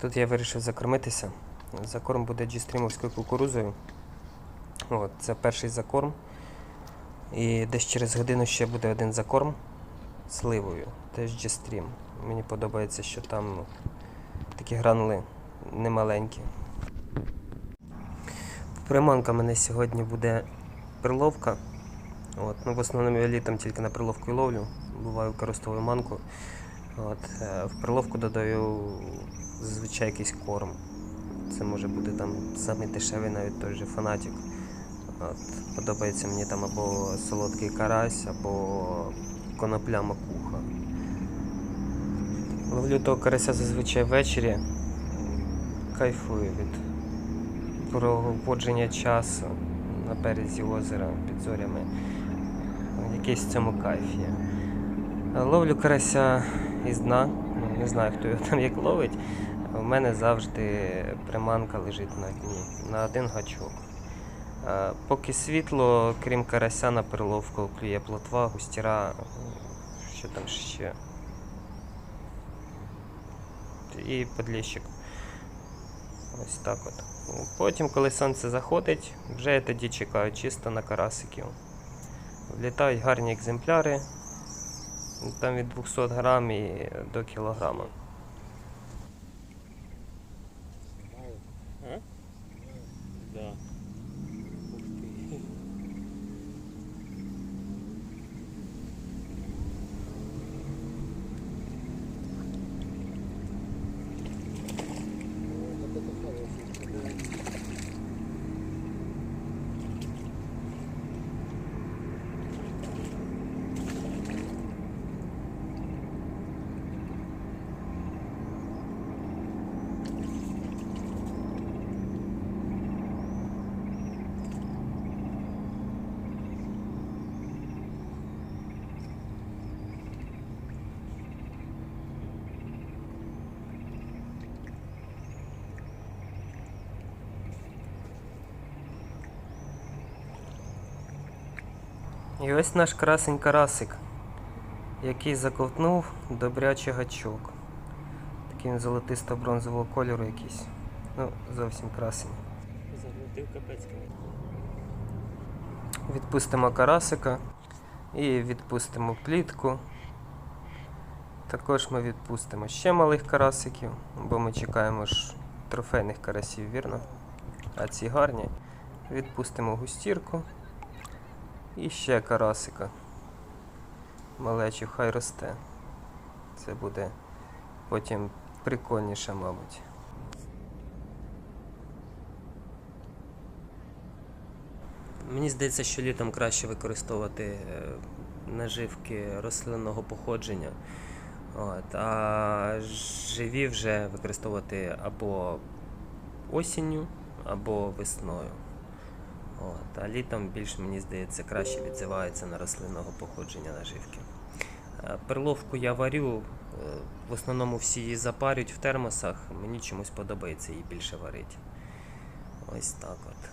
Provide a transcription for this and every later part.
Тут я вирішив закормитися. Закорм буде джістрімовською кукурузою. От, це перший закорм. І десь через годину ще буде один закорм сливою. Теж джістрім. Мені подобається, що там такі гранули немаленькі. Приманка мене сьогодні буде перловка. От, ну, в основному я літом тільки на приловку і ловлю. Буваю використовую манку. От, е, в приловку додаю зазвичай якийсь корм. Це може бути там самий дешевий, навіть той же фанатик. От, подобається мені там або солодкий карась, або конопля макуха. Ловлю того карася зазвичай ввечері. Кайфую від проводження часу на березі озера під зорями. Якийсь в цьому кайф є. Ловлю карася із дна. Ну, не знаю, хто його там як ловить. У мене завжди приманка лежить на дні, на один гачок. Поки світло, крім карася на перловку, клює плотва, густіра, що там ще. І подліщик. Ось так от. Потім, коли сонце заходить, вже я тоді чекаю чисто на карасиків. Влітають гарні екземпляри, там від 200 грам і до кілограма. А? Да. Ух ты. І ось наш красень карасик, який заковтнув добрячий гачок. Такий він золотисто-бронзового кольору якийсь. Ну, зовсім красень. Відпустимо карасика і відпустимо плітку. Також ми відпустимо ще малих карасиків, бо ми чекаємо ж трофейних карасів, вірно? А ці гарні. Відпустимо густірку. І ще карасика. Малечу, хай росте. Це буде потім прикольніше, мабуть. Мені здається, що літом краще використовувати е, наживки рослинного походження. От, а живі вже використовувати або осінню, або весною. От, а літом більш, мені здається, краще відзивається на рослинного походження наживки. Е, Перловку я варю, е, в основному всі її запарюють в термосах. Мені чомусь подобається її більше варити. Ось так от.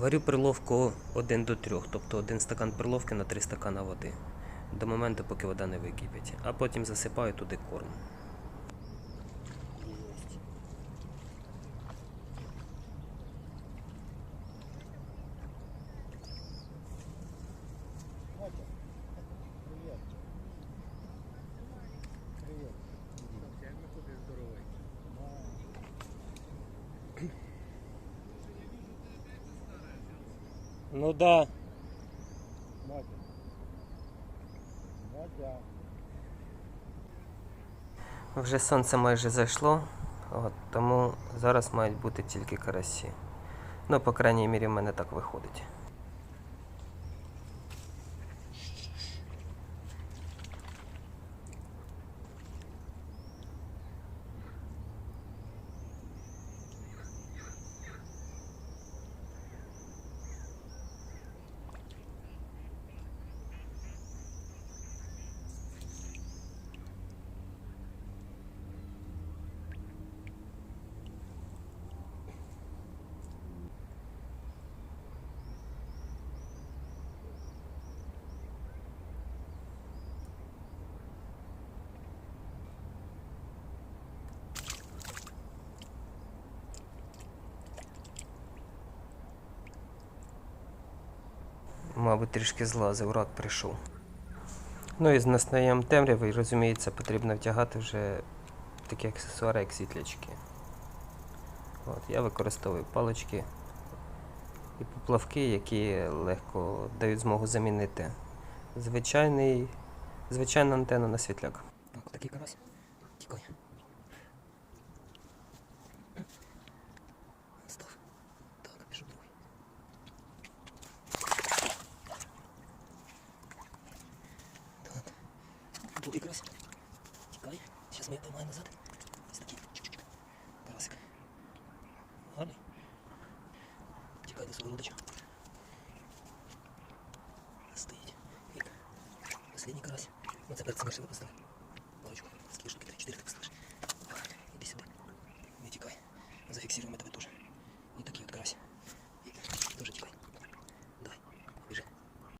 Варю перловку 1 до 3, тобто один стакан перловки на 3 стакана води. До моменту, поки вода не википить. А потім засипаю туди корм. Ну да. Вже сонце майже зайшло, от, тому зараз мають бути тільки карасі. Ну, по крайній мірі, в мене так виходить. Мабуть, трішки злазив, рак прийшов. Ну і з настанням темряви, розуміється, потрібно вдягати вже такі аксесуари, як світлячки. От, я використовую палички і поплавки, які легко дають змогу замінити звичайний, звичайну антенну на світляк. Так, такий карась. Тікай. Став. Так, пішов другий. Так. Другий карась. Тікай. Зараз ми поймаємо назад. Ось такий. Чик-чик. Карасик. Гарний. Родича. Стоїть. Вік. Последній карась. Ну це перед цим ще випустили. Паличку. Скільки штуки? Три,